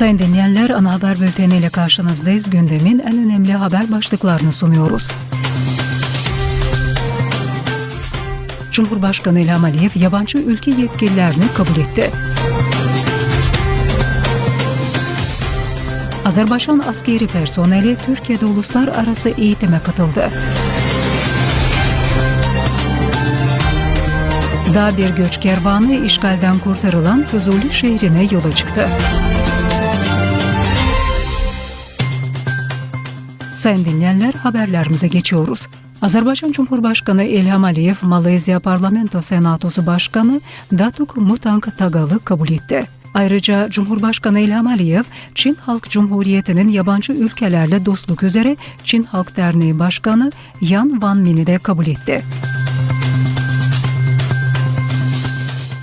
Sayın dinleyenler ana haber bülteniyle karşınızdayız. Gündemin en önemli haber başlıklarını sunuyoruz. Cumhurbaşkanı İlham Aliyev yabancı ülke yetkililerini kabul etti. Azerbaycan askeri personeli Türkiye'de uluslararası eğitime katıldı. Daha bir göç kervanı işgalden kurtarılan Fuzuli şehrine yola çıktı. Sayın dinleyenler haberlerimize geçiyoruz. Azerbaycan Cumhurbaşkanı İlham Aliyev, Malezya Parlamento Senatosu Başkanı Datuk Mutank Tagal'ı kabul etti. Ayrıca Cumhurbaşkanı İlham Aliyev, Çin Halk Cumhuriyeti'nin yabancı ülkelerle dostluk üzere Çin Halk Derneği Başkanı Yan Van Min'i de kabul etti.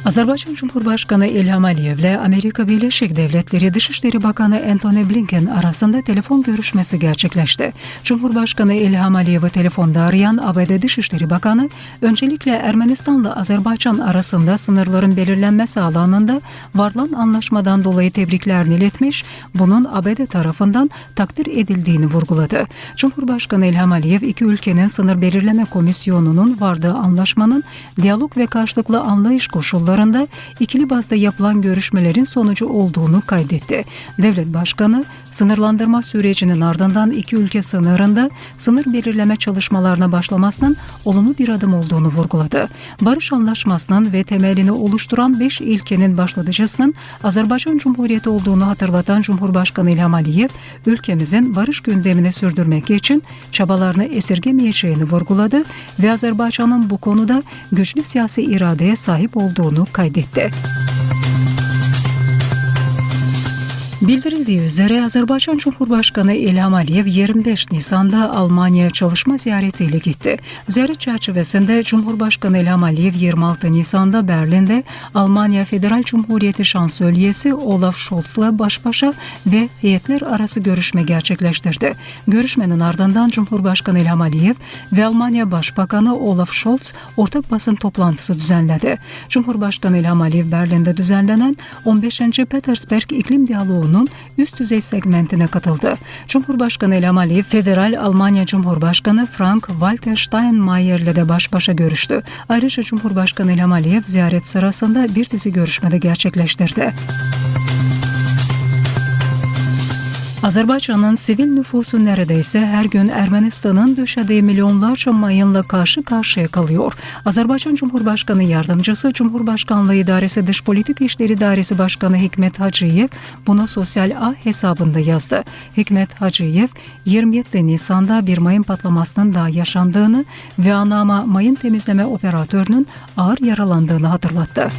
Azerbaycan Cumhurbaşkanı İlham Aliyev ile Amerika Birleşik Devletleri Dışişleri Bakanı Antony Blinken arasında telefon görüşmesi gerçekleşti. Cumhurbaşkanı İlham Aliyev'i telefonda arayan ABD Dışişleri Bakanı, öncelikle Ermenistan'la Azerbaycan arasında sınırların belirlenmesi alanında varılan anlaşmadan dolayı tebriklerini iletmiş, bunun ABD tarafından takdir edildiğini vurguladı. Cumhurbaşkanı İlham Aliyev, iki ülkenin sınır belirleme komisyonunun vardığı anlaşmanın diyalog ve karşılıklı anlayış koşulları koşullarında ikili bazda yapılan görüşmelerin sonucu olduğunu kaydetti. Devlet Başkanı sınırlandırma sürecinin ardından iki ülke sınırında sınır belirleme çalışmalarına başlamasının olumlu bir adım olduğunu vurguladı. Barış Anlaşması'nın ve temelini oluşturan beş ilkenin başlatıcısının Azerbaycan Cumhuriyeti olduğunu hatırlatan Cumhurbaşkanı İlham Aliyev, ülkemizin barış gündemini sürdürmek için çabalarını esirgemeyeceğini vurguladı ve Azerbaycan'ın bu konuda güçlü siyasi iradeye sahip olduğunu kaydetti. Bildirildiği üzere Azerbaycan Cumhurbaşkanı İlham Aliyev 25 Nisan'da Almanya çalışma ziyaretiyle gitti. Ziyaret çerçevesinde Cumhurbaşkanı İlham Aliyev 26 Nisan'da Berlin'de Almanya Federal Cumhuriyeti Şansölyesi Olaf Scholz'la baş başa ve heyetler arası görüşme gerçekleştirdi. Görüşmenin ardından Cumhurbaşkanı İlham Aliyev ve Almanya Başbakanı Olaf Scholz ortak basın toplantısı düzenledi. Cumhurbaşkanı İlham Aliyev Berlin'de düzenlenen 15. Petersberg İklim Diyaloğu Kurulu'nun üst düzey segmentine katıldı. Cumhurbaşkanı İlham Aliyev, Federal Almanya Cumhurbaşkanı Frank-Walter Steinmeier ile de baş başa görüştü. Ayrıca Cumhurbaşkanı İlham Aliyev ziyaret sırasında bir dizi görüşmede gerçekleştirdi. Azerbaycan'ın sivil nüfusu neredeyse her gün Ermenistan'ın döşediği milyonlarca mayınla karşı karşıya kalıyor. Azerbaycan Cumhurbaşkanı Yardımcısı Cumhurbaşkanlığı İdaresi Dış Politik İşleri Dairesi Başkanı Hikmet Hacıyev bunu sosyal ağ hesabında yazdı. Hikmet Hacıyev 27 Nisan'da bir mayın patlamasının daha yaşandığını ve Anama mayın temizleme operatörünün ağır yaralandığını hatırlattı.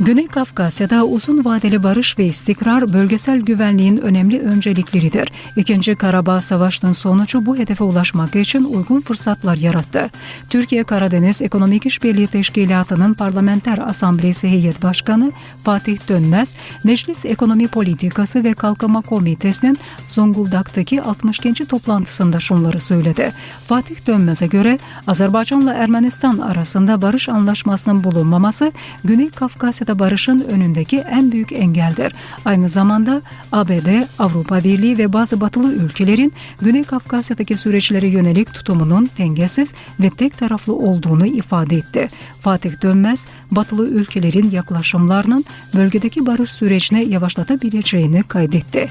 Güney Kafkasya'da uzun vadeli barış ve istikrar bölgesel güvenliğin önemli öncelikleridir. İkinci Karabağ Savaşı'nın sonucu bu hedefe ulaşmak için uygun fırsatlar yarattı. Türkiye Karadeniz Ekonomik İşbirliği Teşkilatı'nın Parlamenter Asamblesi Heyet Başkanı Fatih Dönmez, Meclis Ekonomi Politikası ve Kalkınma Komitesi'nin Zonguldak'taki 60. toplantısında şunları söyledi. Fatih Dönmez'e göre Azerbaycan'la Ermenistan arasında barış anlaşmasının bulunmaması Güney Kafkasya Kafkasya'da barışın önündeki en büyük engeldir. Aynı zamanda ABD, Avrupa Birliği ve bazı batılı ülkelerin Güney Kafkasya'daki süreçlere yönelik tutumunun dengesiz ve tek taraflı olduğunu ifade etti. Fatih Dönmez, batılı ülkelerin yaklaşımlarının bölgedeki barış sürecini yavaşlatabileceğini kaydetti.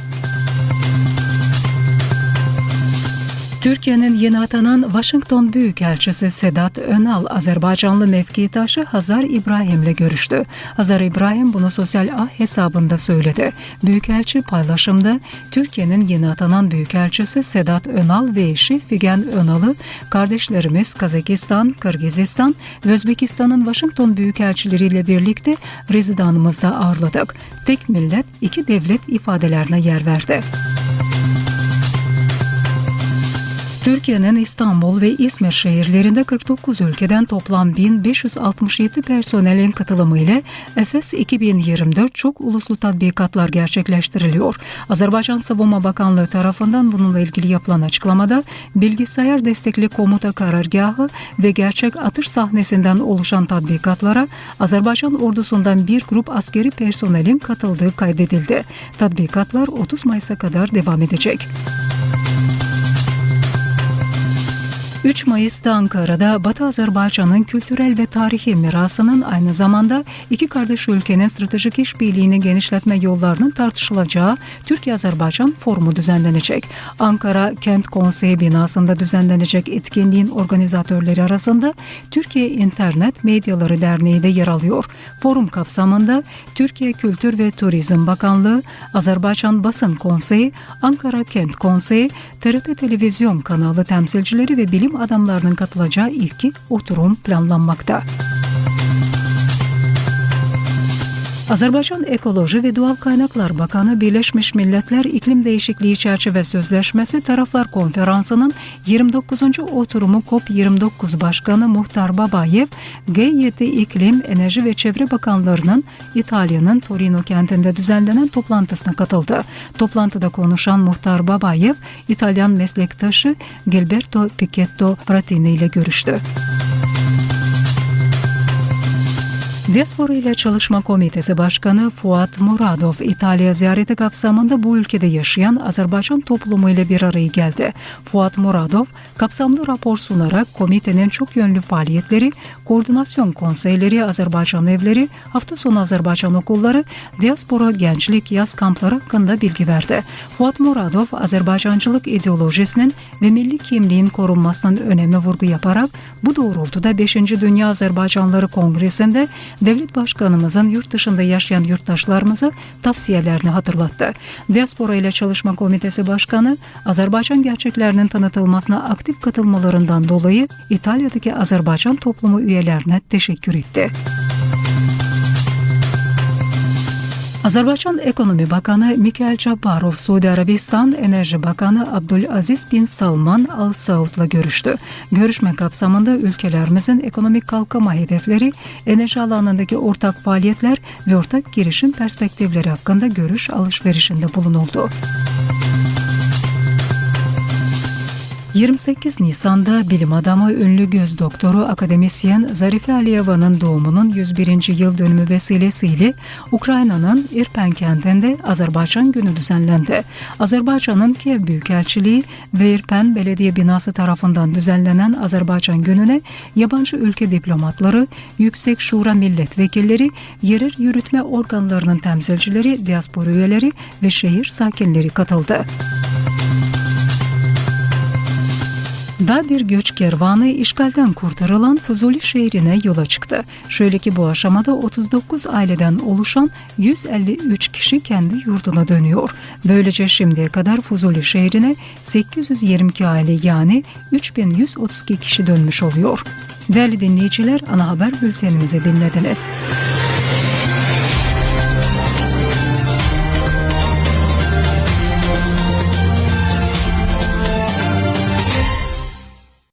Türkiye'nin yeni atanan Washington Büyükelçisi Sedat Önal, Azerbaycanlı mevkidaşı Hazar İbrahim ile görüştü. Hazar İbrahim bunu sosyal ağ hesabında söyledi. Büyükelçi paylaşımda Türkiye'nin yeni atanan Büyükelçisi Sedat Önal ve eşi Figen Önal'ı kardeşlerimiz Kazakistan, Kırgızistan ve Özbekistan'ın Washington Büyükelçileriyle birlikte rezidanımızda ağırladık. Tek millet, iki devlet ifadelerine yer verdi. Türkiye'nin İstanbul ve İzmir şehirlerinde 49 ülkeden toplam 1567 personelin katılımıyla Efes 2024 çok uluslu tatbikatlar gerçekleştiriliyor. Azerbaycan Savunma Bakanlığı tarafından bununla ilgili yapılan açıklamada bilgisayar destekli komuta karargahı ve gerçek atış sahnesinden oluşan tatbikatlara Azerbaycan ordusundan bir grup askeri personelin katıldığı kaydedildi. Tatbikatlar 30 Mayıs'a kadar devam edecek. 3 Mayıs'ta Ankara'da Batı Azerbaycan'ın kültürel ve tarihi mirasının aynı zamanda iki kardeş ülkenin stratejik işbirliğini genişletme yollarının tartışılacağı Türkiye-Azerbaycan forumu düzenlenecek. Ankara Kent Konseyi binasında düzenlenecek etkinliğin organizatörleri arasında Türkiye İnternet Medyaları Derneği de yer alıyor. Forum kapsamında Türkiye Kültür ve Turizm Bakanlığı, Azerbaycan Basın Konseyi, Ankara Kent Konseyi, TRT Televizyon kanalı temsilcileri ve bilim adamlarının katılacağı ilki oturum planlanmakta. Azerbaycan Ekoloji ve Doğal Kaynaklar Bakanı Birleşmiş Milletler İklim Değişikliği Çerçeve Sözleşmesi Taraflar Konferansı'nın 29. oturumu COP29 Başkanı Muhtar Babayev, G7 İklim, Enerji ve Çevre Bakanlarının İtalya'nın Torino kentinde düzenlenen toplantısına katıldı. Toplantıda konuşan Muhtar Babayev, İtalyan meslektaşı Gilberto Pichetto Fratini ile görüştü. Diaspora ile Çalışma Komitesi Başkanı Fuat Muradov, İtalya ziyareti kapsamında bu ülkede yaşayan Azerbaycan toplumu ile bir araya geldi. Fuat Muradov, kapsamlı rapor sunarak komitenin çok yönlü faaliyetleri, koordinasyon konseyleri, Azerbaycan evleri, hafta sonu Azerbaycan okulları, diaspora gençlik yaz kampları hakkında bilgi verdi. Fuat Muradov, Azerbaycancılık ideolojisinin ve milli kimliğin korunmasının önemli vurgu yaparak bu doğrultuda 5. Dünya Azerbaycanları Kongresi'nde devlet başkanımızın yurt dışında yaşayan yurttaşlarımıza tavsiyelerini hatırlattı. Diaspora ile Çalışma Komitesi Başkanı, Azerbaycan gerçeklerinin tanıtılmasına aktif katılmalarından dolayı İtalya'daki Azerbaycan toplumu üyelerine teşekkür etti. Azerbaycan Ekonomi Bakanı Mikhail Cabbarov, Suudi Arabistan Enerji Bakanı Abdülaziz bin Salman Al Saud'la görüştü. Görüşme kapsamında ülkelerimizin ekonomik kalkınma hedefleri, enerji alanındaki ortak faaliyetler ve ortak girişim perspektifleri hakkında görüş alışverişinde bulunuldu. 28 Nisan'da bilim adamı, ünlü göz doktoru, akademisyen Zarife Aliyeva'nın doğumunun 101. yıl dönümü vesilesiyle Ukrayna'nın İrpen kentinde Azerbaycan günü düzenlendi. Azerbaycan'ın Kiev Büyükelçiliği ve İrpen Belediye Binası tarafından düzenlenen Azerbaycan gününe yabancı ülke diplomatları, Yüksek Şura milletvekilleri, yerel yürütme organlarının temsilcileri, diaspora üyeleri ve şehir sakinleri katıldı. Da bir göç kervanı işgalden kurtarılan Fuzuli şehrine yola çıktı. Şöyle ki bu aşamada 39 aileden oluşan 153 kişi kendi yurduna dönüyor. Böylece şimdiye kadar Fuzuli şehrine 822 aile yani 3132 kişi dönmüş oluyor. Değerli dinleyiciler ana haber bültenimizi dinlediniz.